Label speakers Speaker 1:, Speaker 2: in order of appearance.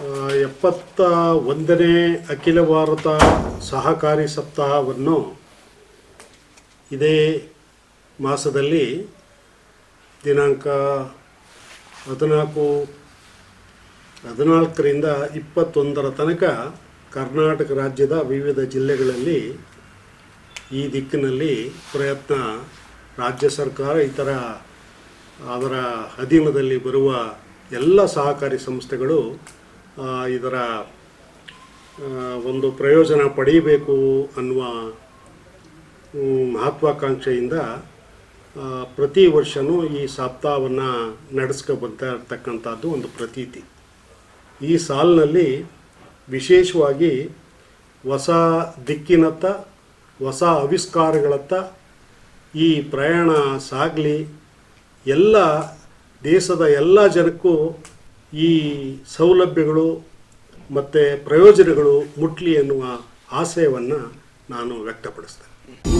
Speaker 1: ಎಪ್ಪತ್ತ ಒಂದನೇ ಅಖಿಲ ಭಾರತ ಸಹಕಾರಿ ಸಪ್ತಾಹವನ್ನು ಇದೇ ಮಾಸದಲ್ಲಿ ದಿನಾಂಕ ಹದಿನಾಲ್ಕು, ಹದಿನಾಲ್ಕರಿಂದ ಇಪ್ಪತ್ತೊಂದರ ತನಕ ಕರ್ನಾಟಕ ರಾಜ್ಯದ ವಿವಿಧ ಜಿಲ್ಲೆಗಳಲ್ಲಿ ಈ ದಿಕ್ಕಿನಲ್ಲಿ ಪ್ರಯತ್ನ ರಾಜ್ಯ ಸರ್ಕಾರ ಇತರ ಅದರ ಅಧೀನದಲ್ಲಿ ಬರುವ ಎಲ್ಲ ಸಹಕಾರಿ ಸಂಸ್ಥೆಗಳು ಇದರ ಒಂದು ಪ್ರಯೋಜನ ಪಡೆಯಬೇಕು ಅನ್ನುವ ಮಹತ್ವಾಕಾಂಕ್ಷೆಯಿಂದ ಪ್ರತಿ ವರ್ಷವೂ ಈ ಸಪ್ತಾಹವನ್ನು ನಡೆಸ್ಕೊ ಬರ್ತಾ ಇರ್ತಕ್ಕಂಥದ್ದು ಒಂದು ಪ್ರತೀತಿ. ಈ ಸಾಲಿನಲ್ಲಿ ವಿಶೇಷವಾಗಿ ಹೊಸ ದಿಕ್ಕಿನತ್ತ, ಹೊಸ ಆವಿಷ್ಕಾರಗಳತ್ತ ಈ ಪ್ರಯಾಣ ಸಾಗಲಿ ಎಲ್ಲ ದೇಶದ ಎಲ್ಲ ಜನಕ್ಕೂ ಈ ಸೌಲಭ್ಯಗಳು ಮತ್ತು ಪ್ರಯೋಜನಗಳು ಮುಟ್ಲಿ ಎನ್ನುವ ಆಶಯವನ್ನು ನಾನು ವ್ಯಕ್ತಪಡಿಸ್ತೇನೆ.